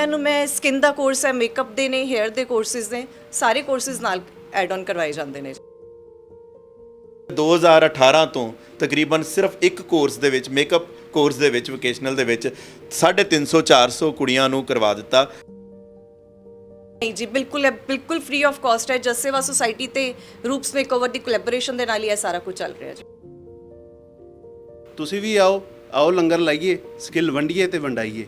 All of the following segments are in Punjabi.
ਇਹਨਾਂ ਨੂੰ ਮੈਂ ਸਕਿਨ ਦਾ ਕੋਰਸ ਹੈ ਮੇਕਅਪ ਦੇ ਨੇ 헤ਅਰ ਦੇ ਕੋਰਸਿਸ ਨੇ ਸਾਰੇ ਕੋਰਸਿਸ ਨਾਲ ਐਡ ਆਨ ਕਰਵਾਏ ਜਾਂਦੇ ਨੇ। 2018 ਤੋਂ ਤਕਰੀਬਨ ਸਿਰਫ ਇੱਕ ਕੋਰਸ ਦੇ ਵਿੱਚ ਮੇਕਅਪ ਕੋਰਸ ਦੇ ਵਿੱਚ ਵੋਕੇਸ਼ਨਲ ਦੇ ਵਿੱਚ 350 400 ਕੁੜੀਆਂ ਨੂੰ ਕਰਵਾ ਦਿੱਤਾ। ਨਹੀਂ ਜੀ ਬਿਲਕੁਲ ਬਿਲਕੁਲ ਫ੍ਰੀ ਆਫ ਕਾਸਟ ਹੈ ਜਸ ਸੇਵਾ ਸੁਸਾਇਟੀ ਤੇ ਰੂਪਸ ਮੇਕਓਵਰ ਦੀ ਕੋਲੈਬੋਰੇਸ਼ਨ ਦੇ ਨਾਲ ਹੀ ਇਹ ਸਾਰਾ ਕੁਝ ਚੱਲ ਰਿਹਾ ਜੀ। ਤੁਸੀਂ ਵੀ ਆਓ ਆਓ ਲੰਗਰ ਲਾਈਏ ਸਕਿੱਲ ਵੰਡੀਏ ਤੇ ਵੰਡਾਈਏ।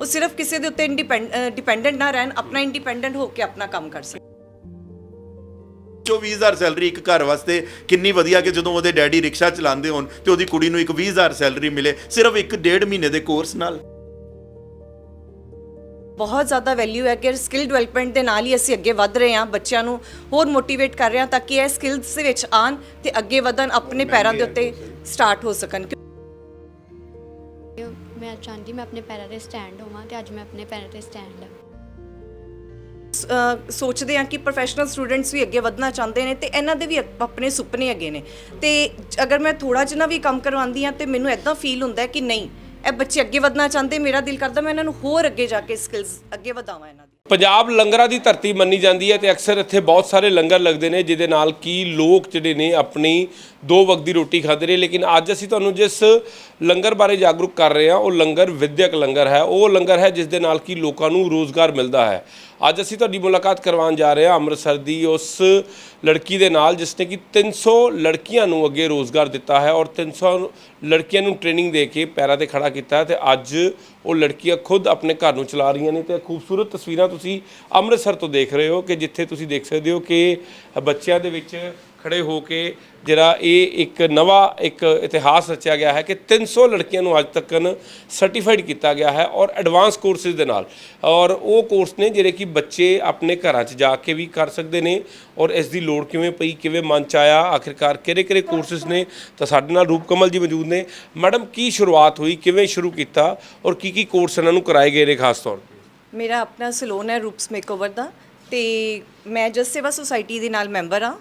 ਉਹ ਸਿਰਫ ਕਿਸੇ ਦੇ ਉੱਤੇ ਡਿਪੈਂਡੈਂਟ ਨਾ ਰਹਿਣ ਆਪਣਾ ਇੰਡੀਪੈਂਡੈਂਟ ਹੋ ਕੇ ਆਪਣਾ ਕੰਮ ਕਰ ਸਕਣ। ਜੋ 20000 ਸੈਲਰੀ ਇੱਕ ਘਰ ਵਾਸਤੇ ਕਿੰਨੀ ਵਧੀਆ ਕਿ ਜਦੋਂ ਉਹਦੇ ਡੈਡੀ ਰਿਕਸ਼ਾ ਚਲਾਉਂਦੇ ਹੋਣ ਤੇ ਉਹਦੀ ਕੁੜੀ ਨੂੰ ਇੱਕ 20000 ਸੈਲਰੀ ਮਿਲੇ ਸਿਰਫ ਇੱਕ ਡੇਢ ਮਹੀਨੇ ਦੇ ਕੋਰਸ ਨਾਲ। ਬਹੁਤ ਜ਼ਿਆਦਾ ਵੈਲਿਊ ਹੈ ਕਿ ਸਕਿੱਲ ਡਿਵੈਲਪਮੈਂਟ ਦੇ ਨਾਲ ਹੀ ਅਸੀਂ ਅੱਗੇ ਵਧ ਰਹੇ ਹਾਂ ਬੱਚਿਆਂ ਨੂੰ ਹੋਰ ਮੋਟੀਵੇਟ ਕਰ ਰਹੇ ਹਾਂ ਤਾਂ ਕਿ ਇਹ ਸਕਿੱਲਸ ਦੇ ਵਿੱਚ ਆਣ ਤੇ ਅੱਗੇ ਵਧਣ ਆਪਣੇ ਪੈਰਾਂ ਦੇ ਉੱਤੇ ਸਟਾਰਟ ਹੋ ਸਕਣ। ਮੈਂ ਚਾਹੁੰਦੀ ਮੈਂ ਆਪਣੇ ਪੈਰਾਂ ਤੇ ਸਟੈਂਡ ਹੋਵਾਂ ਤੇ ਅੱਜ ਮੈਂ ਆਪਣੇ ਪੈਰਾਂ ਤੇ ਸਟੈਂਡ ਹਾਂ। ਅ, ਸੋਚਦੇ ਹਾਂ ਕਿ ਪ੍ਰੋਫੈਸ਼ਨਲ ਸਟੂਡੈਂਟਸ ਵੀ ਅੱਗੇ ਵਧਣਾ ਚਾਹੁੰਦੇ ਨੇ ਤੇ ਇਹਨਾਂ ਦੇ ਵੀ ਅਪ- ਆਪਣੇ ਸੁਪਨੇ ਅੱਗੇ ਨੇ। ਤੇ ਅਗਰ ਮੈਂ ਥੋੜਾ ਜਿਹਾ ਵੀ ਕੰਮ ਕਰਵਾਉਂਦੀ ਹਾਂ ਤੇ ਮੈਨੂੰ ਐਦਾਂ ਫੀਲ ਹੁੰਦਾ ਹੈ ਕਿ ਨਹੀਂ ਇਹ ਬੱਚੇ ਅੱਗੇ ਵਧਣਾ ਚਾਹੁੰਦੇ ਮੇਰਾ ਦਿਲ ਕਰਦਾ ਮੈਂ ਇਹਨਾਂ ਨੂੰ ਹੋਰ ਅੱਗੇ ਜਾ ਕੇ ਸਕਿੱਲਸ ਅੱਗੇ ਵਧਾਵਾਂ ਇਹਨਾਂ ਦੀ। ਪੰਜਾਬ ਲੰਗਰਾਂ ਦੀ ਧਰਤੀ ਮੰਨੀ ਜਾਂਦੀ ਹੈ ਤੇ ਅਕਸਰ ਇੱਥੇ ਬਹੁਤ ਸਾਰੇ ਲੰਗਰ ਲੱਗਦੇ ਨੇ, ਜਿਹਦੇ ਨਾਲ ਕੀ ਲੋਕ ਜਿਹੜੇ ਨੇ ਆਪਣੀ ਦੋ ਵਕਤ ਦੀ ਰੋਟੀ ਖਾਂਦੇ ਨੇ। ਲੇਕਿਨ ਅੱਜ ਅਸੀਂ ਤੁਹਾਨੂੰ ਜਿਸ ਲੰਗਰ ਬਾਰੇ ਜਾਗਰੂਕ ਕਰ ਰਹੇ ਹਾਂ, ਉਹ ਲੰਗਰ ਵਿਦਿਅਕ ਲੰਗਰ ਹੈ। ਉਹ ਲੰਗਰ ਹੈ ਜਿਸ ਦੇ ਨਾਲ ਕੀ ਲੋਕਾਂ ਨੂੰ ਰੋਜ਼ਗਾਰ ਮਿਲਦਾ ਹੈ। ਅੱਜ ਅਸੀਂ ਤੁਹਾਡੀ ਮੁਲਾਕਾਤ ਕਰਵਾਉਣ ਜਾ ਰਹੇ ਹਾਂ ਅੰਮ੍ਰਿਤਸਰ ਦੀ, ਉਸ ਲੜਕੀ ਦੇ ਨਾਲ ਜਿਸ ਨੇ ਕਿ 300 ਲੜਕੀਆਂ ਨੂੰ ਅੱਗੇ ਰੋਜ਼ਗਾਰ ਦਿੱਤਾ ਹੈ ਔਰ 300 ਲੜਕੀਆਂ ਨੂੰ ਟ੍ਰੇਨਿੰਗ ਦੇ ਕੇ ਪੈਰਾਂ ਤੇ ਖੜਾ ਕੀਤਾ ਹੈ ਤੇ ਅੱਜ ਉਹ ਲੜਕੀਆਂ ਖੁਦ ਆਪਣੇ ਘਰ ਨੂੰ ਚਲਾ ਰਹੀਆਂ ਨੇ ਤੇ ਖੂਬਸੂਰਤ ਤਸਵੀਰਾਂ ਤੁਸੀਂ ਅੰਮ੍ਰਿਤਸਰ ਤੋਂ ਦੇਖ ਰਹੇ ਹੋ ਕਿ ਜਿੱਥੇ ਤੁਸੀਂ ਦੇਖ ਸਕਦੇ ਹੋ ਕਿ ਬੱਚਿਆਂ ਦੇ ਵਿੱਚ ਖੜੇ ਹੋ ਕੇ ਜਿਹੜਾ ਇਹ ਇੱਕ ਨਵਾਂ ਇੱਕ ਇਤਿਹਾਸ ਰਚਿਆ ਗਿਆ ਹੈ ਕਿ 300 ਲੜਕੀਆਂ ਨੂੰ ਅੱਜ ਤੱਕਨ ਸਰਟੀਫਾਈਡ ਕੀਤਾ ਗਿਆ ਹੈ ਔਰ ਐਡਵਾਂਸ ਕੋਰਸਿਸ ਦੇ ਨਾਲ। ਔਰ ਉਹ ਕੋਰਸ ਨੇ ਜਿਹੜੇ ਕਿ ਬੱਚੇ ਆਪਣੇ ਘਰਾਂ 'ਚ ਜਾ ਕੇ ਵੀ ਕਰ ਸਕਦੇ ਨੇ ਔਰ ਇਸ ਦੀ ਲੋੜ ਕਿਵੇਂ ਪਈ, ਕਿਵੇਂ ਮਨ 'ਚ ਆਇਆ, ਆਖਿਰਕਾਰ ਕਿਹੜੇ ਕਿਹੜੇ ਕੋਰਸਿਸ ਨੇ, ਤਾਂ ਸਾਡੇ ਨਾਲ ਰੂਪਕਮਲ ਜੀ ਮੌਜੂਦ ਨੇ। ਮੈਡਮ, ਕੀ ਸ਼ੁਰੂਆਤ ਹੋਈ, ਕਿਵੇਂ ਸ਼ੁਰੂ ਕੀਤਾ ਔਰ ਕੀ ਕੀ ਕੋਰਸ ਇਹਨਾਂ ਨੂੰ ਕਰਾਏ ਗਏ ਨੇ ਖਾਸ ਤੌਰ ਤੇ? ਮੇਰਾ ਆਪਣਾ ਸਲੂਨ ਹੈ ਰੂਪਸ ਮੇਕਓਵਰ ਦਾ ਤੇ ਮੈਂ ਜਸ ਸੇਵਾ ਸੁਸਾਇਟੀ ਦੇ ਨਾਲ ਮੈਂਬਰ ਆ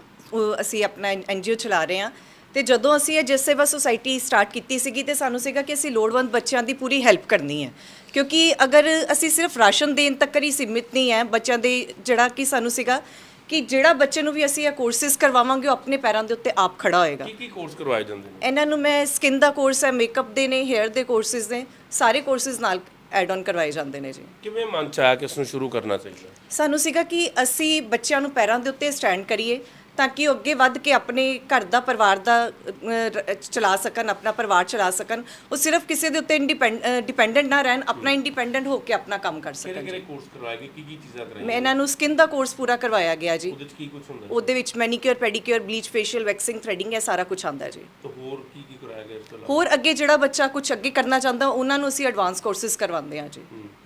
ਅਸੀਂ ਆਪਣਾ ਐਨਜੀਓ ਚਲਾ ਰਹੇ ਹਾਂ। ਤੇ ਜਦੋਂ ਅਸੀਂ ਇਹ ਜਸ ਸੇਵਾ ਸੁਸਾਇਟੀ ਸਟਾਰਟ ਕੀਤੀ ਸੀਗੀ ਤੇ ਸਾਨੂੰ ਸੀਗਾ ਕਿ ਅਸੀਂ ਲੋੜਵੰਦ ਬੱਚਿਆਂ ਦੀ ਪੂਰੀ ਹੈਲਪ ਕਰਨੀ ਹੈ। ਕਿਉਂਕਿ ਅਗਰ ਅਸੀਂ ਸਿਰਫ ਰਾਸ਼ਨ ਦੇਣ ਤੱਕ ਹੀ ਸੀਮਿਤ ਨਹੀਂ ਹੈ ਬੱਚਿਆਂ ਦੇ ਜਿਹੜਾ ਕਿ ਸਾਨੂੰ ਸੀਗਾ ਕਿ ਜਿਹੜਾ ਬੱਚੇ ਨੂੰ ਵੀ ਅਸੀਂ ਇਹ ਕੋਰਸਿਸ ਕਰਵਾਵਾਂਗੇ ਉਹ ਆਪਣੇ ਪੈਰਾਂ ਦੇ ਉੱਤੇ ਆਪ ਖੜਾ ਹੋਏਗਾ। ਕੀ ਕੀ ਕੋਰਸ ਕਰਵਾਏ ਜਾਂਦੇ ਨੇ? ਇਹਨਾਂ ਨੂੰ ਮੈਂ ਸਕਿਨ ਦਾ ਕੋਰਸ ਹੈ ਮੇਕਅਪ ਦੇ ਨੇ 헤ਅਰ ਦੇ ਕੋਰਸਿਸ ਨੇ ਸਾਰੇ ਕੋਰਸਿਸ ਨਾਲ ਐਡ ਆਨ ਕਰਵਾਏ ਜਾਂਦੇ ਨੇ ਜੀ। ਕਿਵੇਂ ਮਨ 'ਚ ਆਇਆ ਕਿ ਇਸ ਨੂੰ ਸ਼ੁਰੂ ਕਰਨਾ ਚਾਹੀਦਾ? ਸਾਨੂੰ ਸੀਗਾ ਕਿ ਅਸੀਂ ਬੱਚਿਆਂ ਨੂੰ ਪੈਰਾਂ ਦੇ ਉੱਤੇ ਸਟੈਂਡ ਕਰੀਏ ਤਾਂ ਕਿ ਉਹ ਅੱਗੇ ਵੱਧ ਕੇ ਆਪਣੇ ਘਰ ਦਾ ਪਰਿਵਾਰ ਦਾ ਅਹ, ਚਲਾ ਸਕਣ ਆਪਣਾ ਪਰਿਵਾਰ ਚਲਾ ਸਕਣ। ਉਹ ਸਿਰਫ ਕਿਸੇ ਦੇ ਉੱਤੇ ਡਿਪੈਂਡੈਂਟ ਨਾ ਰਹਿਣ ਆਪਣਾ ਇੰਡੀਪੈਂਡੈਂਟ ਹੋ ਕੇ ਆਪਣਾ ਕੰਮ ਕਰ ਕਿਹੜੇ ਸਕਣ ਕਿਹੜੇ ਕੋਰਸ ਕਰਵਾਏ ਗਏ ਕੀ ਕੀ ਚੀਜ਼ਾਂ ਕਰਾਈਆਂ? ਮੈਂ ਇਹਨਾਂ ਨੂੰ ਸਕਿਨ ਦਾ ਕੋਰਸ ਪੂਰਾ ਕਰਵਾਇਆ ਗਿਆ ਜੀ। ਉਹਦੇ 'ਚ ਕੀ ਕੁਝ ਹੁੰਦਾ? ਉਹਦੇ ਵਿੱਚ manicure pedicure bleach facial waxing threading ਇਹ ਸਾਰਾ ਕੁਝ ਆਉਂਦਾ ਜੀ। ਤਾਂ ਹੋਰ ਕੀ ਕੀ ਕਰਾਇਆ ਗਿਆ ਇਸ ਤੋਂ ਇਲਾਵਾ? ਹੋਰ ਅੱਗੇ ਜਿਹੜਾ ਬੱਚਾ ਕੁਝ ਅੱਗੇ ਕਰਨਾ ਚਾਹੁੰਦਾ ਉਹਨਾਂ ਨੂੰ ਅਸੀਂ ਐਡਵਾਂਸ ਕੋਰਸਿਸ ਕਰਵਾਉਂਦੇ ਹਾਂ ਜੀ।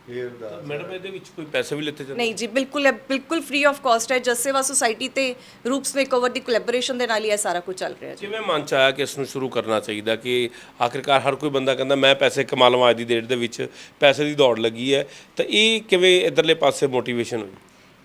ਮੈਡਮ ਇਹਦੇ ਵਿੱਚ ਕੋਈ ਪੈਸੇ ਵੀ ਲਿੱਤੇ ਜਾਂਦੇ? ਨਹੀਂ ਜੀ ਬਿਲਕੁਲ ਬਿਲਕੁਲ ਫ੍ਰੀ ਆਫ ਕਾਸਟ ਹੈ। ਜਸ ਸੇਵਾ ਸੁਸਾਇਟੀ ਤੇ ਰੂਪਸ ਮੇਕਓਵਰ ਦੀ ਕੋਲੈਬੋਰੇਸ਼ਨ ਦੇ ਨਾਲ ਹੀ ਇਹ ਸਾਰਾ ਕੁਝ ਚੱਲ ਰਿਹਾ ਜੀ। ਕਿਵੇਂ ਮਨ ਚ ਆਇਆ ਕਿ ਇਸ ਨੂੰ ਸ਼ੁਰੂ ਕਰਨਾ ਚਾਹੀਦਾ ਕਿ ਆਖਿਰਕਾਰ ਹਰ ਕੋਈ ਬੰਦਾ ਕਹਿੰਦਾ ਮੈਂ ਪੈਸੇ ਕਮਾ ਲਵਾਂ ਅੱਜ ਦੀ ਡੇਟ ਦੇ ਵਿੱਚ ਪੈਸੇ ਦੀ ਦੌੜ ਲੱਗੀ ਹੈ। ਤਾਂ ਇਹ ਕਿਵੇਂ ਇਧਰਲੇ ਪਾਸੇ ਮੋਟੀਵੇਸ਼ਨ ਹੋਈ?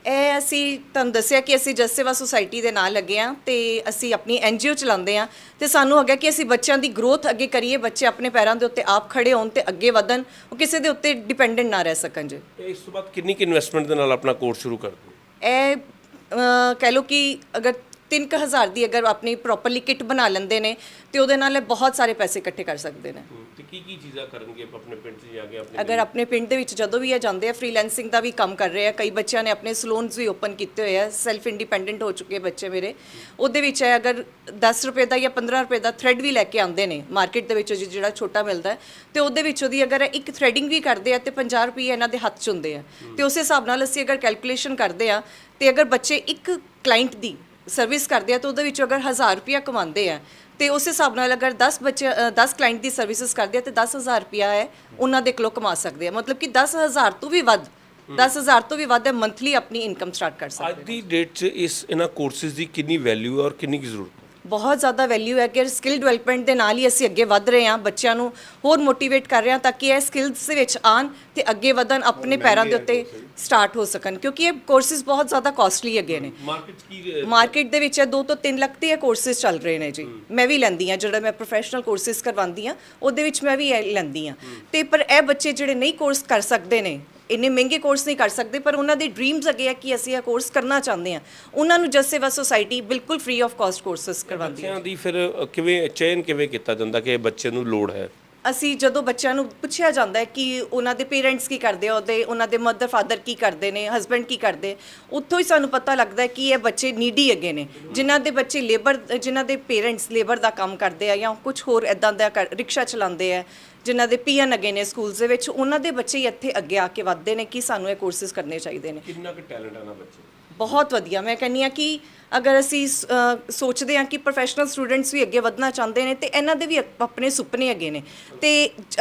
ਇਹ ਅਸੀਂ ਤੁਹਾਨੂੰ ਦੱਸਿਆ ਕਿ ਅਸੀਂ ਜਸ ਸੇਵਾ ਸੁਸਾਇਟੀ ਦੇ ਨਾਲ ਲੱਗੇ ਆ ਤੇ ਅਸੀਂ ਆਪਣੀ ਐਨਜੀਓ ਚਲਾਉਂਦੇ ਆ ਤੇ ਸਾਨੂੰ ਹੈਗਾ ਕਿ ਅਸੀਂ ਬੱਚਿਆਂ ਦੀ ਗਰੋਥ ਅੱਗੇ ਕਰੀਏ ਬੱਚੇ ਆਪਣੇ ਪੈਰਾਂ ਦੇ ਉੱਤੇ ਆਪ ਖੜੇ ਹੋਣ ਤੇ ਅੱਗੇ ਵਧਣ ਉਹ ਕਿਸੇ ਦੇ ਉੱਤੇ ਡਿਪੈਂਡੈਂਟ ਨਾ ਰਹਿ ਸਕਣ ਜੀ। ਇਹ ਇਸ ਤੋਂ ਬਾਅਦ ਕਿੰਨੀ ਕਿ ਇਨਵੈਸਟਮੈਂਟ ਦੇ ਨਾਲ ਆਪਣਾ ਕੋਰਸ ਸ਼ੁਰੂ ਕਰਦੇ ਇਹ ਅਹ, ਕਹਿ ਲਓ ਕਿ ਅਗਰ 3000 ਦੀ ਅਗਰ ਆਪਣੀ ਪ੍ਰੋਪਰਲੀ ਕਿਟ ਬਣਾ ਲੈਂਦੇ ਨੇ ਤੇ ਉਹਦੇ ਨਾਲ ਇਹ ਬਹੁਤ ਸਾਰੇ ਪੈਸੇ ਇਕੱਠੇ ਕਰ ਸਕਦੇ ਨੇ। ਤੇ ਕੀ ਕੀ ਚੀਜ਼ਾਂ ਕਰਨਗੇ ਆਪਣੇ ਪਿੰਡ 'ਚ ਜਾ ਕੇ ਆਪਣੇ ਅਗਰ ਆਪਣੇ ਪਿੰਡ ਦੇ ਵਿੱਚ ਜਦੋਂ ਵੀ ਇਹ ਜਾਂਦੇ ਆ ਫ੍ਰੀਲੈਂਸਿੰਗ ਦਾ ਵੀ ਕੰਮ ਕਰ ਰਹੇ ਆ। ਕਈ ਬੱਚਿਆਂ ਨੇ ਆਪਣੇ ਸਲੂਨਸ ਵੀ ਓਪਨ ਕੀਤੇ ਹੋਏ ਆ। ਸੈਲਫ ਇੰਡੀਪੈਂਡੈਂਟ ਹੋ ਚੁੱਕੇ ਬੱਚੇ ਮੇਰੇ। ਉਹਦੇ ਵਿੱਚ ਹੈ ਅਗਰ 10 ਰੁਪਏ ਦਾ ਜਾਂ 15 ਰੁਪਏ ਦਾ ਥ੍ਰੈਡ ਵੀ ਲੈ ਕੇ ਆਉਂਦੇ ਨੇ ਮਾਰਕੀਟ ਦੇ ਵਿੱਚ ਜਿਹੜਾ ਛੋਟਾ ਮਿਲਦਾ ਤੇ ਉਹਦੇ ਵਿੱਚ ਉਹਦੀ ਅਗਰ ਇੱਕ ਥ੍ਰੈਡਿੰਗ ਵੀ ਕਰਦੇ ਆ ਤੇ 50 ਰੁਪਏ ਇਹਨਾਂ ਦੇ ਹੱਥ 'ਚ ਹੁੰਦੇ ਆ। ਤੇ ਉਸੇ ਹਿਸਾਬ ਨਾਲ ਅਸੀਂ ਅਗਰ ਕੈਲਕੂਲੇਸ਼ਨ ਕਰਦੇ ਆ ਤੇ ਅਗਰ ਬੱਚੇ ਇੱਕ ਕਲਾਇੰਟ ਦੀ ਸਰਵਿਸ ਕਰਦੇ ਆ ਤਾਂ ਉਹਦੇ ਵਿੱਚੋਂ ਅਗਰ 1000 ਰੁਪਿਆ ਕਮਾਉਂਦੇ ਆ ਤੇ ਉਸ ਹਿਸਾਬ ਨਾਲ ਅਗਰ 10 ਬੱਚੇ ਅ, 10 ਕਲਾਇੰਟ ਦੀ ਸਰਵਿਸਿਜ਼ ਕਰਦੇ ਆ ਤੇ 10000 ਰੁਪਿਆ ਹੈ ਉਹਨਾਂ ਦੇ ਕੋਲੋਂ ਕਮਾ ਸਕਦੇ ਆ। ਮਤਲਬ ਕਿ 10000 ਤੋਂ ਵੀ ਵੱਧ 10000 ਤੋਂ ਵੀ ਵੱਧ ਹੈ ਮੰਥਲੀ ਆਪਣੀ ਇਨਕਮ ਸਟਾਰਟ ਕਰ ਸਕਦੇ ਅੱਜ ਦੀ ਡੇਟ 'ਚ ਇਸ ਇਹਨਾਂ ਕੋਰਸਿਸ ਦੀ ਕਿੰਨੀ ਵੈਲਿਊ ਹੈ ਔਰ ਕਿੰਨੀ ਕੀ ਜ਼ਰੂਰਤ ਹੈ? ਬਹੁਤ ਜ਼ਿਆਦਾ ਵੈਲਿਊ ਹੈ ਕਿ ਸਕਿੱਲ ਡਿਵੈਲਪਮੈਂਟ ਦੇ ਨਾਲ ਹੀ ਅਸੀਂ ਅੱਗੇ ਵਧ ਰਹੇ ਹਾਂ ਬੱਚਿਆਂ ਨੂੰ ਹੋਰ ਮੋਟੀਵੇਟ ਕਰ ਰਹੇ ਹਾਂ ਤਾਂ ਕਿ ਇਹ ਸਕਿੱਲਸ ਦੇ ਵਿੱਚ ਆਣ ਤੇ ਅੱਗੇ ਵਧਣ ਆਪਣੇ ਪੈਰਾਂ ਦੇ ਉੱਤੇ ਸਟਾਰਟ ਹੋ ਸਕਣ ਕਿਉਂਕਿ ਇਹ ਕੋਰਸਿਸ ਬਹੁਤ ਜ਼ਿਆਦਾ ਕਾਸਟਲੀ ਹੈਗੇ ਨੇ। ਮਾਰਕੀਟ ਕੀ ਮਾਰਕੀਟ ਦੇ ਵਿੱਚ 2 ਤੋਂ 3 ਲੱਖ ਦੇ ਕੋਰਸਿਸ ਚੱਲ ਰਹੇ ਨੇ ਜੀ। ਮੈਂ ਵੀ ਲੈਂਦੀ ਆ ਜਿਹੜਾ ਮੈਂ ਪ੍ਰੋਫੈਸ਼ਨਲ ਕੋਰਸਿਸ ਕਰਵਾਉਂਦੀ ਆ ਉਹਦੇ ਵਿੱਚ ਮੈਂ ਵੀ ਇਹ ਲੈਂਦੀ ਆ ਤੇ ਪਰ ਇਹ ਬੱਚੇ ਜਿਹੜੇ ਨਹੀਂ ਕੋਰਸ ਕਰ ਸਕਦੇ ਨੇ ਇੰਨੇ ਮਹਿੰਗੇ ਕੋਰਸ ਨਹੀਂ ਕਰ ਸਕਦੇ ਪਰ ਉਹਨਾਂ ਦੇ ਡ੍ਰੀਮਸ ਅੱਗੇ ਆ ਕਿ ਅਸੀਂ ਇਹ ਕੋਰਸ ਕਰਨਾ ਚਾਹੁੰਦੇ ਆ ਉਹਨਾਂ ਨੂੰ ਜਸ ਸੇਵਾ ਸੁਸਾਇਟੀ ਬਿਲਕੁਲ ਫ੍ਰੀ ਆਫ ਕਾਸਟ ਕੋਰਸਸ ਕਰਵਾਉਂਦੀ ਹੈ। ਬੱਚਿਆਂ ਦੀ ਫਿਰ ਅ, ਕਿਵੇਂ ਚੈਨ ਕਿਵੇਂ ਕੀਤਾ ਜਾਂਦਾ ਕਿ ਇਹ ਬੱਚੇ ਨੂੰ ਲੋੜ ਹੈ? ਅਸੀਂ ਜਦੋਂ ਬੱਚਿਆਂ ਨੂੰ ਪੁੱਛਿਆ ਜਾਂਦਾ ਹੈ ਕਿ ਉਹਨਾਂ ਦੇ ਪੇਰੈਂਟਸ ਕੀ ਕਰਦੇ ਆ, ਉਹਦੇ ਉਹਨਾਂ ਦੇ ਮਦਰ ਫਾਦਰ ਕੀ ਕਰਦੇ ਨੇ, ਹਸਬੰਡ ਕੀ ਕਰਦੇ, ਉੱਥੋਂ ਹੀ ਸਾਨੂੰ ਪਤਾ ਲੱਗਦਾ ਹੈ ਕਿ ਇਹ ਬੱਚੇ ਨੀਡੀ ਅੱਗੇ ਨੇ, ਜਿਨ੍ਹਾਂ ਦੇ ਬੱਚੇ ਲੇਬਰ ਜਿਨ੍ਹਾਂ ਦੇ ਪੇਰੈਂਟਸ ਲੇਬਰ ਦਾ ਕੰਮ ਕਰਦੇ ਆ ਜਾਂ ਕੁਝ ਹੋਰ ਇਦਾਂ ਦਾ ਕਰ- ਰਿਕਸ਼ਾ ਚਲਾਉਂਦੇ ਆ, ਜਿਨ੍ਹਾਂ ਦੇ ਪੀਐਨ ਅੱਗੇ ਨੇ ਸਕੂਲਸ ਦੇ ਵਿੱਚ, ਉਹਨਾਂ ਦੇ ਬੱਚੇ ਹੀ ਇੱਥੇ ਅੱਗੇ ਆ ਕੇ ਵੱਧਦੇ ਨੇ ਕਿ ਸਾਨੂੰ ਇਹ ਕੋਰਸਿਸ ਕਰਨੇ ਚਾਹੀਦੇ ਨੇ। ਕਿੰਨਾ ਕੁ ਟੈਲੈਂਟ ਹੈ ਨਾ ਬੱਚੇ ਬਹੁਤ ਵਧੀਆ। ਮੈਂ ਕਹਿੰਨੀ ਆ ਕਿ ਅਗਰ ਅਸੀਂ ਅ, ਸੋਚਦੇ ਹਾਂ ਕਿ ਪ੍ਰੋਫੈਸ਼ਨਲ ਸਟੂਡੈਂਟਸ ਵੀ ਅੱਗੇ ਵਧਣਾ ਚਾਹੁੰਦੇ ਨੇ ਤੇ ਇਹਨਾਂ ਦੇ ਵੀ ਅਪ- ਆਪਣੇ ਸੁਪਨੇ ਅੱਗੇ ਨੇ। ਤੇ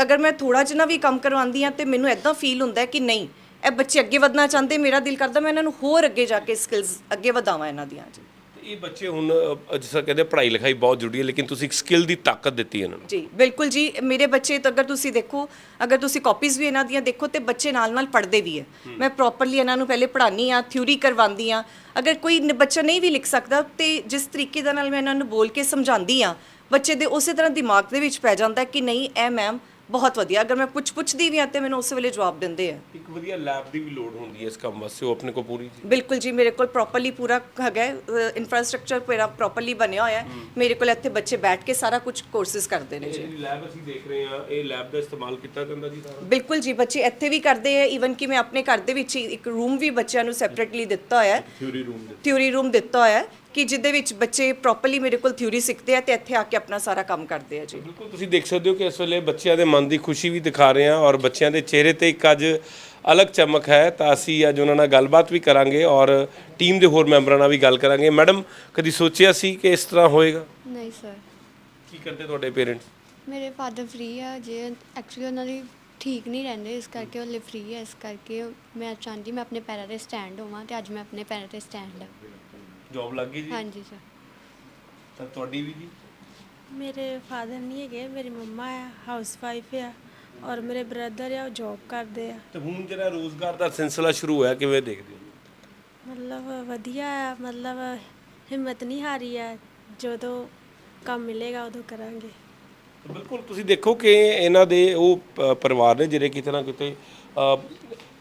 ਅਗਰ ਮੈਂ ਥੋੜਾ ਜਿਹਾ ਵੀ ਕੰਮ ਕਰਵਾਉਂਦੀ ਹਾਂ ਤੇ ਮੈਨੂੰ ਐਦਾਂ ਫੀਲ ਹੁੰਦਾ ਹੈ ਕਿ ਨਹੀਂ ਇਹ ਬੱਚੇ ਅੱਗੇ ਵਧਣਾ ਚਾਹੁੰਦੇ ਮੇਰਾ ਦਿਲ ਕਰਦਾ ਮੈਂ ਇਹਨਾਂ ਨੂੰ ਹੋਰ ਅੱਗੇ ਜਾ ਕੇ ਸਕਿੱਲਸ ਅੱਗੇ ਵਧਾਵਾਂ ਇਹਨਾਂ ਦੀਆਂ। ਜੀ ਇਹ ਬੱਚੇ ਹੁਣ ਜਿਸ ਕਹਿੰਦੇ ਪੜ੍ਹਾਈ ਲਿਖਾਈ ਬਹੁਤ ਜ਼ਰੂਰੀ ਹੈ ਲੇਕਿਨ ਤੁਸੀਂ ਇੱਕ ਸਕਿੱਲ ਦੀ ਤਾਕਤ ਦਿੱਤੀ ਇਹਨਾਂ ਨੂੰ। ਜੀ ਬਿਲਕੁਲ ਜੀ। ਮੇਰੇ ਬੱਚੇ ਤਾਂ ਅਗਰ ਤੁਸੀਂ ਦੇਖੋ ਅਗਰ ਤੁਸੀਂ ਕਾਪੀਜ਼ ਵੀ ਇਹਨਾਂ ਦੀਆਂ ਦੇਖੋ ਤੇ ਬੱਚੇ ਨਾਲ ਨਾਲ ਪੜ੍ਹਦੇ ਵੀ ਹੈ। ਮੈਂ ਪ੍ਰੋਪਰਲੀ ਇਹਨਾਂ ਨੂੰ ਪਹਿਲੇ ਪੜ੍ਹਾਉਂਦੀ ਆ ਥਿਊਰੀ ਕਰਵਾਉਂਦੀ ਆ ਅਗਰ ਕੋਈ ਬੱਚਾ ਨਹੀਂ ਵੀ ਲਿਖ ਸਕਦਾ ਤੇ ਜਿਸ ਤਰੀਕੇ ਦੇ ਨਾਲ ਮੈਂ ਇਹਨਾਂ ਨੂੰ ਬੋਲ ਕੇ ਸਮਝਾਉਂਦੀ ਆ ਬੱਚੇ ਦੇ ਉਸੇ ਤਰ੍ਹਾਂ ਦਿਮਾਗ ਦੇ ਵਿੱਚ ਪੈ ਜਾਂਦਾ ਕਿ ਨਹੀਂ ਇਹ ਮੈਮ ਬਹੁਤ ਵਧੀਆ। ਅਗਰ ਮੈਂ ਪੁੱਛ ਪੁੱਛਦੀ ਵੀ ਆ ਤੇ ਮੈਨੂੰ ਉਸੇ ਵੇਲੇ ਜਵਾਬ ਦਿੰਦੇ ਆ। ਇੱਕ ਵਧੀਆ ਲੈਬ ਦੀ ਵੀ ਲੋੜ ਹੁੰਦੀ ਹੈ ਇਸ ਕੰਮ ਵਾਸਤੇ ਉਹ ਆਪਣੇ ਕੋਲ ਪੂਰੀ ਬਿਲਕੁਲ ਜੀ ਮੇਰੇ ਕੋਲ ਪ੍ਰੋਪਰਲੀ ਪੂਰਾ ਹੈਗਾ ਇਨਫਰਾਸਟ੍ਰਕਚਰ ਪੂਰਾ ਪ੍ਰੋਪਰਲੀ ਬਣਿਆ ਹੋਇਆ ਹੈ। ਮੇਰੇ ਕੋਲ ਇੱਥੇ ਬੱਚੇ ਬੈਠ ਕੇ ਸਾਰਾ ਕੁਝ ਕੋਰਸਿਸ ਕਰਦੇ ਨੇ ਜੀ। ਜਿਹੜੀ ਲੈਬ ਅਸੀਂ ਦੇਖ ਰਹੇ ਹਾਂ ਇਹ ਲੈਬ ਦਾ ਇਸਤੇਮਾਲ ਕੀਤਾ ਜਾਂਦਾ ਜੀ ਸਾਰਾ? ਬਿਲਕੁਲ ਜੀ ਬੱਚੇ ਇੱਥੇ ਵੀ ਕਰਦੇ ਆ ਈਵਨ ਕਿ ਮੈਂ ਆਪਣੇ ਘਰ ਦੇ ਵਿੱਚ ਹੀ ਇੱਕ ਰੂਮ ਵੀ ਬੱਚਿਆਂ ਨੂੰ ਸੈਪਰੇਟਲੀ ਦਿੱਤਾ ਹੋਇਆ ਹੈ। ਥਿਊਰੀ ਰੂਮ ਥਿਊਰੀ ਰੂਮ ਦਿੱਤਾ ਹੋਇਆ ਹੈ। ਕਿ ਜਿਹਦੇ ਵਿੱਚ ਬੱਚੇ ਪ੍ਰੋਪਰਲੀ ਮੇਰੇ ਕੋਲ ਥਿਊਰੀ ਸਿੱਖਦੇ ਆ ਤੇ ਇੱਥੇ ਆ ਕੇ ਆਪਣਾ ਸਾਰਾ ਕੰਮ ਕਰਦੇ ਆ ਜੀ। ਬਿਲਕੁਲ ਤੁਸੀਂ ਦੇਖ ਸਕਦੇ ਹੋ ਕਿ ਇਸ ਵੇਲੇ ਬੱਚਿਆਂ ਦੇ ਮਨ ਦੀ ਖੁਸ਼ੀ ਵੀ ਦਿਖਾ ਰਹੇ ਹਾਂ ਔਰ ਬੱਚਿਆਂ ਦੇ ਚਿਹਰੇ ਤੇ ਇੱਕ ਅੱਜ ਅਲੱਗ ਚਮਕ ਹੈ ਤਾਂ ਅਸੀਂ ਅੱਜ ਉਹਨਾਂ ਨਾਲ ਗੱਲਬਾਤ ਵੀ ਕਰਾਂਗੇ ਔਰ ਟੀਮ ਦੇ ਹੋਰ ਮੈਂਬਰਾਂ ਨਾਲ ਵੀ ਗੱਲ ਕਰਾਂਗੇ। ਮੈਡਮ ਕਦੀ ਸੋਚਿਆ ਸੀ ਕਿ ਇਸ ਤਰ੍ਹਾਂ ਹੋਏਗਾ? ਨਹੀਂ ਸਰ ਕੀ ਕਰਦੇ ਤੁਹਾਡੇ ਪੇਰੈਂਟਸ ਮੇਰੇ ਫਾਦਰ ਫ੍ਰੀ ਆ ਜੇ ਐਕਚੁਅਲੀ ਉਹਨਾਂ ਦੀ ਠੀਕ ਨਹੀਂ ਰਹਿੰਦੇ ਇਸ ਕਰਕੇ ਉਹ ਲਈ ਫ੍ਰੀ ਹੈ ਇਸ ਕਰਕੇ ਮੈਂ ਚਾਹੁੰਦੀ ਮੈਂ ਆਪਣੇ ਪੈਰਾਂ ਤੇ ਸਟੈਂਡ ਹੋਵਾਂ ਤੇ ਅੱਜ ਮੈਂ ਆਪਣੇ ਪੈਰਾਂ ਤੇ ਸਟੈਂਡ ਆ। ਜੌਬ ਲੱਗ ਗਈ ਜੀ? ਹਾਂਜੀ ਸਰ ਤਾਂ ਤੁਹਾਡੀ ਵੀ ਜੀ? ਮੇਰੇ ਫਾਦਰ ਨਹੀਂ ਹੈਗੇ ਮੇਰੀ ਮੰਮਾ ਆ ਹਾਊਸ ਵਾਈਫ ਆ ਔਰ ਮੇਰੇ ਬ੍ਰਦਰ ਆ ਉਹ ਜੌਬ ਕਰਦੇ ਆ। ਤੇ ਹੁਣ ਜਿਹੜਾ ਰੋਜ਼ਗਾਰ ਦਾ ਸਿਲਸਿਲਾ ਸ਼ੁਰੂ ਹੋਇਆ ਕਿਵੇਂ ਦੇਖਦੇ ਹੋ? ਮਤਲਬ ਵਧੀਆ ਆ ਮਤਲਬ ਹਿੰਮਤ ਨਹੀਂ ਹਾਰੀ ਆ ਜਦੋਂ ਕੰਮ ਮਿਲੇਗਾ ਉਦੋਂ ਕਰਾਂਗੇ। ਬਿਲਕੁਲ ਤੁਸੀਂ ਦੇਖੋ ਕਿ ਇਹਨਾਂ ਦੇ ਉਹ ਪ- ਪਰਿਵਾਰ ਨੇ ਜਿਹੜੇ ਕਿਤੇ ਨਾ ਕਿਤੇ ਅ,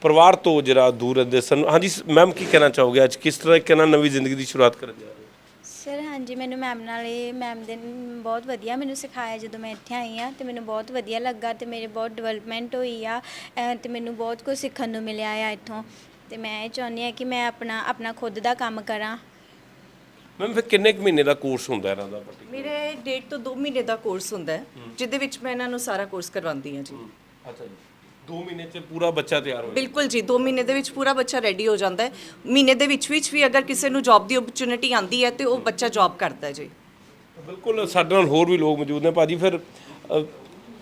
ਪਰਿਵਾਰ ਤੋਂ ਜਿਹੜਾ ਦੂਰ ਰਹਿੰਦੇ ਸਨ। ਹਾਂਜੀ ਮੈਮ ਕੀ ਕਹਿਣਾ ਚਾਹੋਗੇ ਅੱਜ? ਕਿਸ ਤਰ੍ਹਾਂ ਇੱਕ ਇਹਨਾਂ ਨਵੀਂ ਜ਼ਿੰਦਗੀ ਦੀ ਸ਼ੁਰੂਆਤ ਕਰਨ ਜਾ ਰਹੇ ਹੋ? ਸਰ ਹਾਂਜੀ ਮੈਨੂੰ ਮੈਮ ਨਾਲ ਇਹ ਮੈਮ ਦੇ ਨ- ਬਹੁਤ ਵਧੀਆ ਮੈਨੂੰ ਸਿਖਾਇਆ ਜਦੋਂ ਮੈਂ ਇੱਥੇ ਆਈ ਆ ਤੇ ਮੈਨੂੰ ਬਹੁਤ ਵਧੀਆ ਲੱਗਾ ਤੇ ਮੇਰੇ ਬਹੁਤ ਡਿਵੈਲਪਮੈਂਟ ਹੋਈ ਆ ਅਹ ਤੇ ਮੈਨੂੰ ਬਹੁਤ ਕੁਝ ਸਿੱਖਣ ਨੂੰ ਮਿਲਿਆ ਆ ਇੱਥੋਂ। ਤੇ ਮੈਂ ਇਹ ਚਾਹੁੰਦੀ ਆ ਕਿ ਮੈਂ ਆਪਣਾ ਆਪਣਾ ਖੁਦ ਦਾ ਕੰਮ ਕਰਾਂ। ਮੈਮ ਫਿਰ ਕਿੰਨੇ ਕੁ ਮਹੀਨੇ ਦਾ ਕੋਰਸ ਹੁੰਦਾ ਇਹਨਾਂ ਦਾ particular? ਮੇਰੇ ਡੇਢ ਤੋਂ 2 ਮਹੀਨੇ ਦਾ ਕੋਰਸ ਹੁੰਦਾ ਹੈ ਜਿਹਦੇ ਵਿੱਚ ਮੈਂ ਇਹਨਾਂ ਨੂੰ ਸਾਰਾ ਕੋਰਸ ਕਰਵਾਉਂਦੀ ਹਾਂ ਜੀ। ਅੱਛਾ ਜੀ। 2 ਮਹੀਨੇ 'ਚ ਪੂਰਾ ਬੱਚਾ ਤਿਆਰ ਹੋ ਬਿਲਕੁਲ ਜੀ 2 ਮਹੀਨੇ ਦੇ ਵਿੱਚ ਪੂਰਾ ਬੱਚਾ ਰੈਡੀ ਹੋ ਜਾਂਦਾ ਹੈ। ਮਹੀਨੇ ਦੇ ਵਿੱਚ ਵਿੱਚ ਵੀ ਅਗਰ ਕਿਸੇ ਨੂੰ ਜੌਬ ਦੀ ਓਪਰਚੁਨਿਟੀ ਆਂਦੀ ਹੈ ਤੇ ਉਹ ਬੱਚਾ ਜੌਬ ਕਰਦਾ ਹੈ ਜੀ। ਬਿਲਕੁਲ ਸਾਡੇ ਨਾਲ ਹੋਰ ਵੀ ਲੋਕ ਮੌਜੂਦ ਨੇ। ਭਾਜੀ ਫਿਰ ਅ,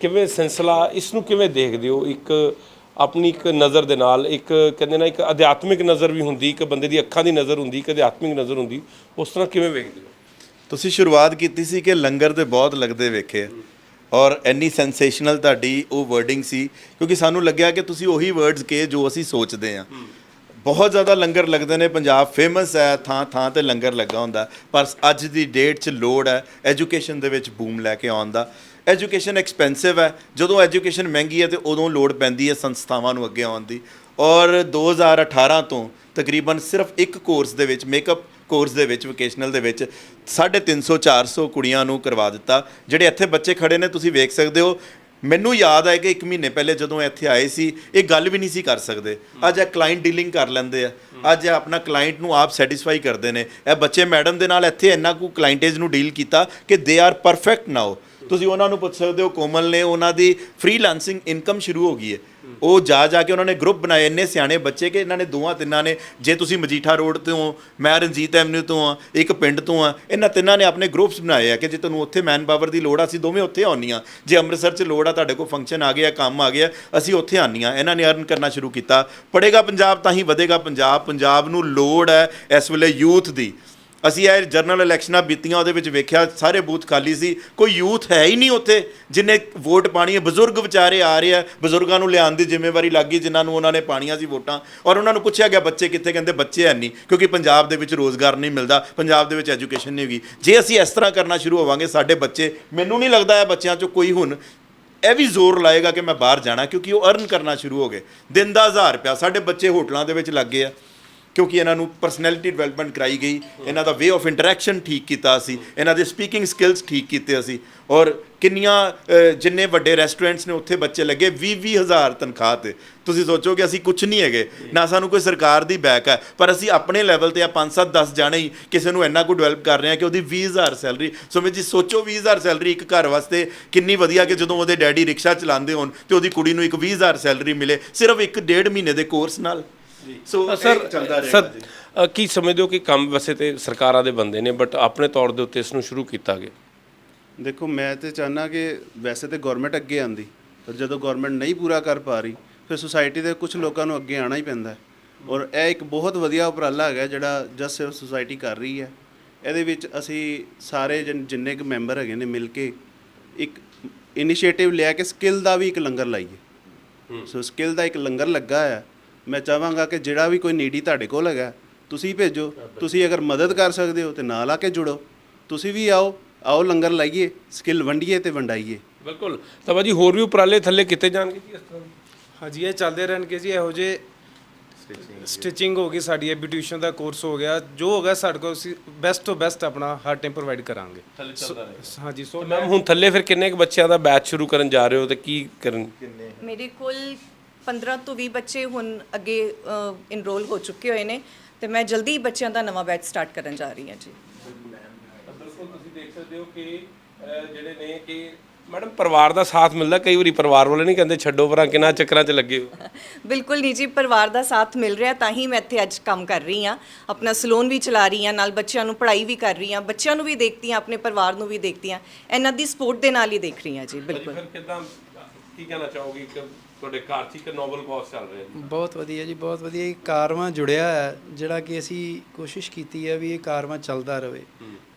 ਕਿਵੇਂ ਸਿਲਸਿਲਾ ਇਸ ਨੂੰ ਕਿਵੇਂ ਦੇਖਦੇ ਹੋ? ਇੱਕ ਆਪਣੀ ਇੱਕ ਨਜ਼ਰ ਦੇ ਨਾਲ ਇੱਕ ਕਹਿੰਦੇ ਨਾ ਇੱਕ ਅਧਿਆਤਮਿਕ ਨਜ਼ਰ ਵੀ ਹੁੰਦੀ ਇੱਕ ਬੰਦੇ ਦੀ ਅੱਖਾਂ ਦੀ ਨਜ਼ਰ ਹੁੰਦੀ ਇੱਕ ਅਧਿਆਤਮਿਕ ਨਜ਼ਰ ਹੁੰਦੀ। ਉਸ ਤਰ੍ਹਾਂ ਕਿਵੇਂ ਵੇਖਦੇ ਹੋ? ਤੁਸੀਂ ਸ਼ੁਰੂਆਤ ਕੀਤੀ ਸੀ ਕਿ ਲੰਗਰ ਤੇ ਬਹੁਤ ਲੱਗਦੇ ਵੇਖੇ ਆ। ਔਰ ਇੰਨੀ ਸੈਂਸੇਸ਼ਨਲ ਤੁਹਾਡੀ ਉਹ ਵਰਡਿੰਗ ਸੀ ਕਿਉਂਕਿ ਸਾਨੂੰ ਲੱਗਿਆ ਕਿ ਤੁਸੀਂ ਉਹੀ ਵਰਡਸ ਕਹੇ ਜੋ ਅਸੀਂ ਸੋਚਦੇ ਆ ਬਹੁਤ ਜ਼ਿਆਦਾ ਲੰਗਰ ਲੱਗਦੇ ਨੇ ਪੰਜਾਬ ਫੇਮਸ ਹੈ ਥਾਂ ਥਾਂ ਤੇ ਲੰਗਰ ਲੱਗਾ ਹੁੰਦਾ। ਪਰ ਅੱਜ ਦੀ ਡੇਟ 'ਚ ਲੋੜ ਹੈ ਐਜੂਕੇਸ਼ਨ ਦੇ ਵਿੱਚ ਬੂਮ ਲੈ ਕੇ ਆਉਣ ਦਾ। ਐਜੂਕੇਸ਼ਨ ਐਕਸਪੈਂਸਿਵ ਹੈ ਜਦੋਂ ਐਜੂਕੇਸ਼ਨ ਮਹਿੰਗੀ ਹੈ ਤੇ ਉਦੋਂ ਲੋੜ ਪੈਂਦੀ ਹੈ ਸੰਸਥਾਵਾਂ ਨੂੰ ਅੱਗੇ ਆਉਣ ਦੀ। ਔਰ 2018 ਤੋਂ ਤਕਰੀਬਨ ਸਿਰਫ ਇੱਕ ਕੋਰਸ ਦੇ ਵਿੱਚ ਮੇਕਅਪ ਕੋਰਸ ਦੇ ਵਿੱਚ ਵੋਕੇਸ਼ਨਲ ਦੇ ਵਿੱਚ 350 400 ਕੁੜੀਆਂ ਨੂੰ ਕਰਵਾ ਦਿੱਤਾ। ਜਿਹੜੇ ਇੱਥੇ ਬੱਚੇ ਖੜੇ ਨੇ, ਤੁਸੀਂ ਵੇਖ ਸਕਦੇ ਹੋ। ਮੈਨੂੰ ਯਾਦ ਹੈ ਕਿ ਇੱਕ ਮਹੀਨੇ ਪਹਿਲੇ ਜਦੋਂ ਇੱਥੇ ਆਏ ਸੀ, ਇਹ ਗੱਲ ਵੀ ਨਹੀਂ ਸੀ ਕਰ ਸਕਦੇ। ਅੱਜ ਇਹ ਕਲਾਇੰਟ ਡੀਲਿੰਗ ਕਰ ਲੈਂਦੇ ਆ। ਅੱਜ ਇਹ ਆਪਣਾ ਕਲਾਇੰਟ ਨੂੰ ਆਪ ਸੈਟੀਸਫਾਈ ਕਰਦੇ ਨੇ। ਇਹ ਬੱਚੇ ਮੈਡਮ ਦੇ ਨਾਲ ਇੱਥੇ ਇੰਨਾ ਕੁ ਕਲਾਇੰਟੇਜ ਨੂੰ ਡੀਲ ਕੀਤਾ ਕਿ ਦੇ ਆਰ ਪਰਫੈਕਟ ਨਾਓ ਤੁਸੀਂ ਉਹਨਾਂ ਨੂੰ ਪੁੱਛ ਸਕਦੇ ਹੋ, ਕੋਮਲ ਨੇ ਉਹਨਾਂ ਦੀ ਫ੍ਰੀਲਾਂਸਿੰਗ ਇਨਕਮ ਸ਼ੁਰੂ ਹੋ ਗਈ ਹੈ। ਉਹ ਜਾ ਜਾ ਕੇ ਉਹਨਾਂ ਨੇ ਗਰੁੱਪ ਬਣਾਏ, ਇੰਨੇ ਸਿਆਣੇ ਬੱਚੇ ਕਿ ਇਹਨਾਂ ਨੇ ਦੋਵਾਂ ਤਿੰਨਾਂ ਨੇ, ਜੇ ਤੁਸੀਂ ਮਜੀਠਾ ਰੋਡ ਤੋਂ ਹੋ, ਮੈਂ ਰਣਜੀਤ ਐਵਨਿਊ ਤੋਂ ਆ ਇੱਕ ਪਿੰਡ ਤੋਂ ਆ ਇਹਨਾਂ ਤਿੰਨਾਂ ਨੇ ਆਪਣੇ ਗਰੁੱਪਸ ਬਣਾਏ ਆ ਕਿ ਜੇ ਤੁਹਾਨੂੰ ਉੱਥੇ ਮੈਨ ਪਾਵਰ ਦੀ ਲੋੜ ਆ, ਅਸੀਂ ਦੋਵੇਂ ਉੱਥੇ ਆਉਂਦੀਆਂ। ਜੇ ਅੰਮ੍ਰਿਤਸਰ 'ਚ ਲੋੜ ਆ, ਤੁਹਾਡੇ ਕੋਲ ਫੰਕਸ਼ਨ ਆ ਗਿਆ, ਕੰਮ ਆ ਗਿਆ, ਅਸੀਂ ਉੱਥੇ ਆਉਂਦੀਆਂ। ਇਹਨਾਂ ਨੇ ਅਰਨ ਕਰਨਾ ਸ਼ੁਰੂ ਕੀਤਾ। ਪੜੇਗਾ ਪੰਜਾਬ ਤਾਂ ਹੀ ਵਧੇਗਾ ਪੰਜਾਬ। ਪੰਜਾਬ ਨੂੰ ਲੋੜ ਹੈ ਇਸ ਵੇਲੇ ਯੂਥ ਦੀ। ਅਸੀਂ ਇਹ ਜਨਰਲ ਇਲੈਕਸ਼ਨਾਂ ਬੀਤੀਆਂ, ਉਹਦੇ ਵਿੱਚ ਵੇਖਿਆ, ਸਾਰੇ ਬੂਥ ਖਾਲੀ ਸੀ। ਕੋਈ ਯੂਥ ਹੈ ਹੀ ਨਹੀਂ ਉੱਥੇ, ਜਿਨੇ ਵੋਟ ਪਾਣੀ ਹੈ। ਬਜ਼ੁਰਗ ਵਿਚਾਰੇ ਆ ਰਹੇ ਆ, ਬਜ਼ੁਰਗਾਂ ਨੂੰ ਲਿਆਉਣ ਦੀ ਜ਼ਿੰਮੇਵਾਰੀ ਲੱਗੀ ਜਿਨ੍ਹਾਂ ਨੂੰ ਉਹਨਾਂ ਨੇ ਪਾਣੀਆਂ ਸੀ ਵੋਟਾਂ। ਔਰ ਉਹਨਾਂ ਨੂੰ ਪੁੱਛਿਆ ਗਿਆ, ਬੱਚੇ ਕਿੱਥੇ? ਕਹਿੰਦੇ, ਬੱਚੇ ਹੈ ਨਹੀਂ, ਕਿਉਂਕਿ ਪੰਜਾਬ ਦੇ ਵਿੱਚ ਰੋਜ਼ਗਾਰ ਨਹੀਂ ਮਿਲਦਾ, ਪੰਜਾਬ ਦੇ ਵਿੱਚ ਐਜੂਕੇਸ਼ਨ ਨਹੀਂ ਹੈਗੀ। ਜੇ ਅਸੀਂ ਇਸ ਤਰ੍ਹਾਂ ਕਰਨਾ ਸ਼ੁਰੂ ਹੋਵਾਂਗੇ, ਸਾਡੇ ਬੱਚੇ, ਮੈਨੂੰ ਨਹੀਂ ਲੱਗਦਾ ਇਹ ਬੱਚਿਆਂ 'ਚੋਂ ਕੋਈ ਹੁਣ, ਇਹ ਵੀ ਜ਼ੋਰ ਲਾਏਗਾ ਕਿ ਮੈਂ ਬਾਹਰ ਜਾਣਾ, ਕਿਉਂਕਿ ਉਹ ਅਰਨ ਕਰਨਾ ਸ਼ੁਰੂ ਹੋ ਗਏ। ਦਿਨ ਦਾ 1000 ਰੁਪਿਆ ਸਾਡੇ ਬੱਚੇ ਹੋਟਲਾਂ ਦੇ ਵਿੱਚ ਲੱਗੇ ਆ। ਕਿਉਂਕਿ ਇਹਨਾਂ ਨੂੰ ਪਰਸਨੈਲਿਟੀ ਡਿਵੈਲਪਮੈਂਟ ਕਰਾਈ ਗਈ। ਇਹਨਾਂ ਦਾ ਵੇ ਆਫ ਇੰਟਰੈਕਸ਼ਨ ਠੀਕ ਕੀਤਾ ਸੀ। ਇਹਨਾਂ ਦੇ ਸਪੀਕਿੰਗ ਸਕਿੱਲਸ ਠੀਕ ਕੀਤੇ ਅਸੀਂ। ਔਰ ਕਿੰਨੀਆਂ ਜਿੰਨੇ ਵੱਡੇ ਰੈਸਟੋਰੈਂਟਸ ਨੇ, ਉੱਥੇ ਬੱਚੇ ਲੱਗੇ 20 ਹਜ਼ਾਰ ਤਨਖਾਹ ਤੇ। ਤੁਸੀਂ ਸੋਚੋਗੇ ਅਸੀਂ ਕੁਝ ਨਹੀਂ ਹੈਗੇ। ਨਾ ਸਾਨੂੰ ਕੋਈ ਸਰਕਾਰ ਦੀ ਬੈਕ ਹੈ। ਪਰ ਅਸੀਂ ਆਪਣੇ ਲੈਵਲ ਤੇ ਆ 5 7 10 ਜਾਣੇ ਹੀ ਕਿਸੇ ਨੂੰ ਇੰਨਾ ਕੁ ਡਿਵੈਲਪ ਕਰ ਰਹੇ ਹਾਂ ਕਿ ਉਹਦੀ 20000 ਸੈਲਰੀ ਸੋ ਮੈਂ ਜੀ, ਸੋਚੋ 20000 ਸੈਲਰੀ ਇੱਕ ਘਰ ਵਾਸਤੇ ਕਿੰਨੀ ਵਧੀਆ ਕਿ ਜਦੋਂ ਉਹਦੇ ਡੈਡੀ ਰਿਕਸ਼ਾ ਚਲਾਉਂਦੇ ਹੋਣ ਤੇ ਉਹਦੀ ਕੁੜੀ ਨੂੰ ਇੱਕ 20000 ਸੈਲਰੀ ਮਿਲੇ। ਸਿਰਫ ਇੱਕ ਡੇਢ ਮਹੀਨੇ ਦੇ ਕੋਰਸ ਨਾਲ। ਸੋ ਸਰ ਚੱਲਦਾ ਰਹੇਗਾ ਕੀ ਸਮਝਦੇ ਹੋ ਕਿ ਕੰਮ ਵੈਸੇ ਤੇ ਸਰਕਾਰਾਂ ਦੇ ਬੰਦੇ ਨੇ ਬਟ ਆਪਣੇ ਤੌਰ ਦੇ ਉੱਤੇ ਇਸ ਨੂੰ ਸ਼ੁਰੂ ਕੀਤਾ ਗਿਆ? ਦੇਖੋ ਮੈਂ ਤੇ ਚਾਹਨਾ ਕਿ ਵੈਸੇ ਤੇ ਗਵਰਨਮੈਂਟ ਅੱਗੇ ਆਂਦੀ ਪਰ ਜਦੋਂ ਗਵਰਨਮੈਂਟ ਨਹੀਂ ਪੂਰਾ ਕਰ ਪਾ ਰਹੀ ਫਿਰ ਸੁਸਾਇਟੀ ਦੇ ਕੁਝ ਲੋਕਾਂ ਨੂੰ ਅੱਗੇ ਆਣਾ ਹੀ ਪੈਂਦਾ। ਔਰ ਇਹ ਇੱਕ ਬਹੁਤ ਵਧੀਆ ਉਪਰਾਲਾ ਹੈਗਾ ਜਿਹੜਾ ਜਸਟ ਸੇਵ ਸੁਸਾਇਟੀ ਕਰ ਰਹੀ ਹੈ। ਇਹਦੇ ਵਿੱਚ ਅਸੀਂ ਸਾਰੇ ਜਿਨ- ਜਿੰਨੇ ਕੁ ਮੈਂਬਰ ਹੈਗੇ ਨੇ ਮਿਲ ਕੇ ਇੱਕ ਇਨੀਸ਼ੀਏਟਿਵ ਲਿਆ ਕਿ ਸਕਿੱਲ ਦਾ ਵੀ ਇੱਕ ਲੰਗਰ ਲਾਈਏ। ਸੋ ਸਕਿੱਲ ਦਾ ਇੱਕ ਲੰਗਰ ਲੱਗਾ ਹੈ। ਮੈਂ ਚਾਹਾਂਗਾ ਕਿ ਜਿਹੜਾ ਵੀ ਕੋਈ ਨੀਡੀ ਤੁਹਾਡੇ ਕੋਲ ਹੈਗਾ ਤੁਸੀਂ ਭੇਜੋ। ਤੁਸੀਂ ਅਗਰ ਮਦਦ ਕਰ ਸਕਦੇ ਹੋ ਤੇ ਨਾਲ ਆ ਕੇ ਜੁੜੋ। ਤੁਸੀਂ ਵੀ ਆਓ ਆਓ ਲੰਗਰ ਲਾਈਏ ਸਕਿੱਲ ਵੰਡੀਏ ਤੇ ਵੰਡਾਈਏ। ਬਿਲਕੁਲ। ਤਾਂ ਬਾਜੀ ਹੋਰ ਵੀ ਉਪਰਾਲੇ ਥੱਲੇ ਕਿਤੇ ਜਾਣਗੇ ਜੀ ਇਸ ਤਰ੍ਹਾਂ? ਹਾਂਜੀ ਇਹ ਚੱਲਦੇ ਰਹਿਣਗੇ ਜੀ। ਇਹੋ ਜੇ ਸਟਿਚਿੰਗ ਹੋ ਗਈ ਸਾਡੀ ਇਹ ਬਿਊਟੀਸ਼ੀਅਨ ਦਾ ਕੋਰਸ ਹੋ ਗਿਆ। ਜੋ ਹੋ ਗਿਆ ਸਾਡੇ ਕੋਲ ਅਸੀਂ ਬੈਸਟ ਤੋਂ ਬੈਸਟ ਆਪਣਾ ਹਰ ਟਾਈਮ ਪ੍ਰੋਵਾਈਡ ਕਰਾਂਗੇ। ਹਾਂਜੀ ਸੋ ਮੈਮ ਹੁਣ ਥੱਲੇ ਫਿਰ ਕਿੰਨੇ ਕੁ ਬੱਚਿਆਂ ਦਾ ਬੈਚ ਸ਼ੁਰੂ ਕਰਨ ਜਾ ਰਹੇ ਹੋ ਤੇ ਕੀ ਕਰਨ? ਮੇਰੇ ਕੋਲ 15 ਤੋਂ 20 ਬੱਚੇ ਹੁਣ ਅੱਗੇ ਇਨਰੋਲ ਹੋ ਚੁੱਕੇ ਹੋਏ ਨੇ ਤੇ ਮੈਂ ਜਲਦੀ ਹੀ ਬੱਚਿਆਂ ਦਾ ਨਵਾਂ ਬੈਚ ਸਟਾਰਟ ਕਰਨ ਜਾ ਰਹੀ ਹਾਂ ਜੀ। ਬਿਲਕੁਲ ਤੁਸੀਂ ਦੇਖ ਸਕਦੇ ਹੋ ਕਿ ਜਿਹੜੇ ਨੇ ਕਿ ਮੈਡਮ ਪਰਿਵਾਰ ਦਾ ਸਾਥ ਮਿਲਦਾ ਕਈ ਵਾਰੀ ਪਰਿਵਾਰ ਵਾਲੇ ਨਹੀਂ ਕਹਿੰਦੇ ਛੱਡੋ ਪਰਾਂ ਕਿੰਨਾ ਚੱਕਰਾਂ 'ਚ ਲੱਗੇ ਹੋ। ਬਿਲਕੁਲ ਨਹੀਂ ਜੀ ਪਰਿਵਾਰ ਦਾ ਸਾਥ ਮਿਲ ਰਿਹਾ ਤਾਂ ਹੀ ਮੈਂ ਇੱਥੇ ਅੱਜ ਕੰਮ ਕਰ ਰਹੀ ਹਾਂ। ਆਪਣਾ ਸਲੂਨ ਵੀ ਚਲਾ ਰਹੀ ਹਾਂ ਨਾਲ ਬੱਚਿਆਂ ਨੂੰ ਪੜ੍ਹਾਈ ਵੀ ਕਰ ਰਹੀ ਹਾਂ ਬੱਚਿਆਂ ਨੂੰ ਵੀ ਦੇਖਦੀ ਹਾਂ ਆਪਣੇ ਪਰਿਵਾਰ ਨੂੰ ਵੀ ਦੇਖਦੀ ਹਾਂ। ਇਹਨਾਂ ਦੀ ਸਪੋਰਟ ਦੇ ਨਾਲ ਹੀ ਦੇਖ ਰਹੀ ਹਾਂ ਜੀ ਬਿਲਕੁਲ। ਫਿਰ ਕਿਦਾਂ ਕੀ ਕਹਿਣਾ ਚਾਹੋਗੇ ਕਿ ਤੁਹਾਡੇ ਇੱਕ ਨੋਬਲ ਕਾਜ਼ ਚੱਲ ਰਿਹਾ ਹੈ ਬਹੁਤ ਵਧੀਆ ਜੀ ਬਹੁਤ ਵਧੀਆ। ਇਹ ਕਾਰਵਾਂ ਜੁੜਿਆ ਹੈ ਜਿਹੜਾ ਕਿ ਅਸੀਂ ਕੋਸ਼ਿਸ਼ ਕੀਤੀ ਹੈ ਵੀ ਇਹ ਕਾਰਵਾਂ ਚੱਲਦਾ ਰਹੇ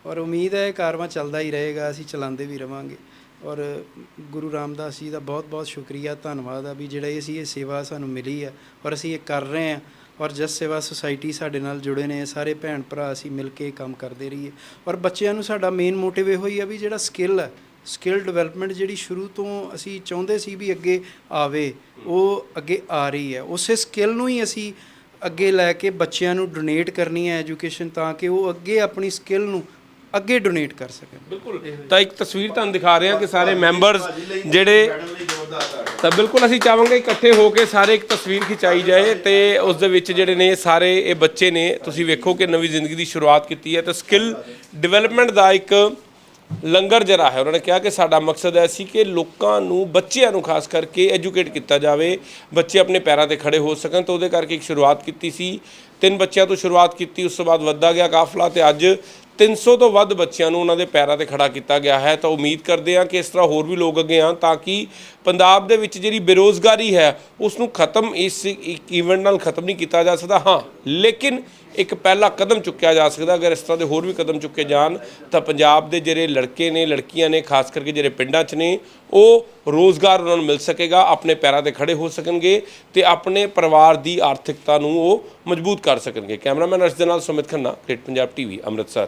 ਔਰ ਉਮੀਦ ਹੈ ਇਹ ਕਾਰਵਾਂ ਚੱਲਦਾ ਹੀ ਰਹੇਗਾ ਅਸੀਂ ਚਲਾਉਂਦੇ ਵੀ ਰਵਾਂਗੇ। ਔਰ ਗੁਰੂ ਰਾਮਦਾਸ ਜੀ ਦਾ ਬਹੁਤ ਬਹੁਤ ਸ਼ੁਕਰੀਆ ਧੰਨਵਾਦ ਆ ਵੀ ਜਿਹੜਾ ਇਹ ਅਸੀਂ ਇਹ ਸੇਵਾ ਸਾਨੂੰ ਮਿਲੀ ਹੈ। ਔਰ ਅਸੀਂ ਇਹ ਕਰ ਰਹੇ ਹਾਂ। ਔਰ ਜਸ ਸੇਵਾ ਸੁਸਾਇਟੀ ਸਾਡੇ ਨਾਲ ਜੁੜੇ ਨੇ ਸਾਰੇ ਭੈਣ ਭਰਾ ਅਸੀਂ ਮਿਲ ਕੇ ਕੰਮ ਕਰਦੇ ਰਹੀਏ। ਔਰ ਬੱਚਿਆਂ ਨੂੰ ਸਾਡਾ ਮੇਨ ਮੋਟਿਵ ਇਹੋ ਹੀ ਆ ਵੀ ਜਿਹੜਾ ਸਕਿੱਲ ਹੈ ਸਕਿੱਲ ਡਿਵੈਲਪਮੈਂਟ ਜਿਹੜੀ ਸ਼ੁਰੂ ਤੋਂ ਅਸੀਂ ਚਾਹੁੰਦੇ ਸੀ ਵੀ ਅੱਗੇ ਆਵੇ ਉਹ ਅੱਗੇ ਆ ਰਹੀ ਹੈ। ਉਸੇ ਸਕਿੱਲ ਨੂੰ ਹੀ ਅਸੀਂ ਅੱਗੇ ਲੈ ਕੇ ਬੱਚਿਆਂ ਨੂੰ ਡੋਨੇਟ ਕਰਨੀ ਹੈ ਐਜੂਕੇਸ਼ਨ ਤਾਂ ਕਿ ਉਹ ਅੱਗੇ ਆਪਣੀ ਸਕਿੱਲ ਨੂੰ ਅੱਗੇ ਡੋਨੇਟ ਕਰ ਸਕਣ। ਬਿਲਕੁਲ। ਤਾਂ ਇੱਕ ਤਸਵੀਰ ਤੁਹਾਨੂੰ ਦਿਖਾ ਰਹੇ ਹਾਂ ਕਿ ਸਾਰੇ ਮੈਂਬਰਸ ਜਿਹੜੇ ਤਾਂ ਬਿਲਕੁਲ ਅਸੀਂ ਚਾਹਾਂਗੇ ਇਕੱਠੇ ਹੋ ਕੇ ਸਾਰੇ ਇੱਕ ਤਸਵੀਰ ਖਿਚਾਈ ਜਾਏ ਤੇ ਉਸ ਦੇ ਵਿੱਚ ਜਿਹੜੇ ਨੇ ਸਾਰੇ ਇਹ ਬੱਚੇ ਨੇ ਤੁਸੀਂ ਵੇਖੋ ਕਿ ਨਵੀਂ ਜ਼ਿੰਦਗੀ ਦੀ ਸ਼ੁਰੂਆਤ ਕੀਤੀ ਹੈ ਤੇ ਸਕਿੱਲ ਡਿਵੈਲਪਮੈਂਟ ਦਾ ਇੱਕ ਲੰਗਰ ਜਿਹੜਾ ਹੈ। ਉਹਨਾਂ ਨੇ ਕਿਹਾ ਕਿ ਸਾਡਾ ਮਕਸਦ ਹੈ ਸੀ ਕਿ ਲੋਕਾਂ ਨੂੰ, ਬੱਚਿਆਂ ਨੂੰ ਖਾਸ ਕਰਕੇ ਐਜੂਕੇਟ ਕੀਤਾ ਜਾਵੇ। ਬੱਚੇ ਆਪਣੇ ਪੈਰਾਂ ਤੇ ਖੜੇ ਹੋ ਸਕਣ ਤਾਂ ਉਹਦੇ ਕਰਕੇ ਇੱਕ ਸ਼ੁਰੂਆਤ ਕੀਤੀ ਸੀ। ਤਿੰਨ ਬੱਚਿਆਂ ਤੋਂ ਸ਼ੁਰੂਆਤ ਕੀਤੀ, ਉਸ ਤੋਂ ਬਾਅਦ ਵੱਧਦਾ ਗਿਆ ਕਾਫਲਾ ਤੇ ਅੱਜ 300 ਤੋਂ ਵੱਧ ਬੱਚਿਆਂ ਨੂੰ ਉਹਨਾਂ ਦੇ ਪੈਰਾਂ ਤੇ ਖੜਾ ਕੀਤਾ ਗਿਆ ਹੈ। ਤਾਂ ਉਮੀਦ ਕਰਦੇ ਹਾਂ ਕਿ ਇਸ ਤਰ੍ਹਾਂ ਹੋਰ ਵੀ ਲੋਕ ਅੱਗੇ ਆਉਣ ਤਾਂ ਕਿ ਪੰਜਾਬ ਦੇ ਵਿੱਚ ਜਿਹੜੀ ਬੇਰੋਜ਼ਗਾਰੀ ਹੈ ਉਸ ਨੂੰ ਖਤਮ ਇਸ ਇੱਕ ਇਵੈਂਟ ਨਾਲ ਖਤਮ ਨਹੀਂ ਕੀਤਾ ਜਾ ਸਕਦਾ। ਹਾਂ, ਲੇਕਿਨ ਇੱਕ ਪਹਿਲਾ ਕਦਮ ਚੁੱਕਿਆ ਜਾ ਸਕਦਾ। ਅਗਰ ਇਸ ਤਰ੍ਹਾਂ ਦੇ ਹੋਰ ਵੀ ਕਦਮ ਚੁੱਕੇ ਜਾਣ, ਤਾਂ ਪੰਜਾਬ ਦੇ ਜਿਹੜੇ ਲੜਕੇ ਨੇ, ਲੜਕੀਆਂ ਨੇ, ਖਾਸ ਕਰਕੇ ਜਿਹੜੇ ਪਿੰਡਾਂ 'ਚ ਨੇ, ਉਹ ਰੋਜ਼ਗਾਰ ਉਹਨਾਂ ਨੂੰ ਮਿਲ ਸਕੇਗਾ, ਆਪਣੇ ਪੈਰਾਂ ਤੇ ਖੜੇ ਹੋ ਸਕਣਗੇ ਤੇ ਆਪਣੇ ਪਰਿਵਾਰ ਦੀ ਆਰਥਿਕਤਾ ਨੂੰ ਉਹ ਮਜ਼ਬੂਤ ਕਰ ਸਕਣਗੇ। ਕੈਮਰਾਮੈਨ ਅਰਸ਼ ਦੇ ਨਾਲ ਸੁਮਿਤ ਖੰਨਾ, ਗ੍ਰੇਟ ਪੰਜਾਬ ਟੀਵੀ, ਅੰਮ੍ਰਿਤਸਰ।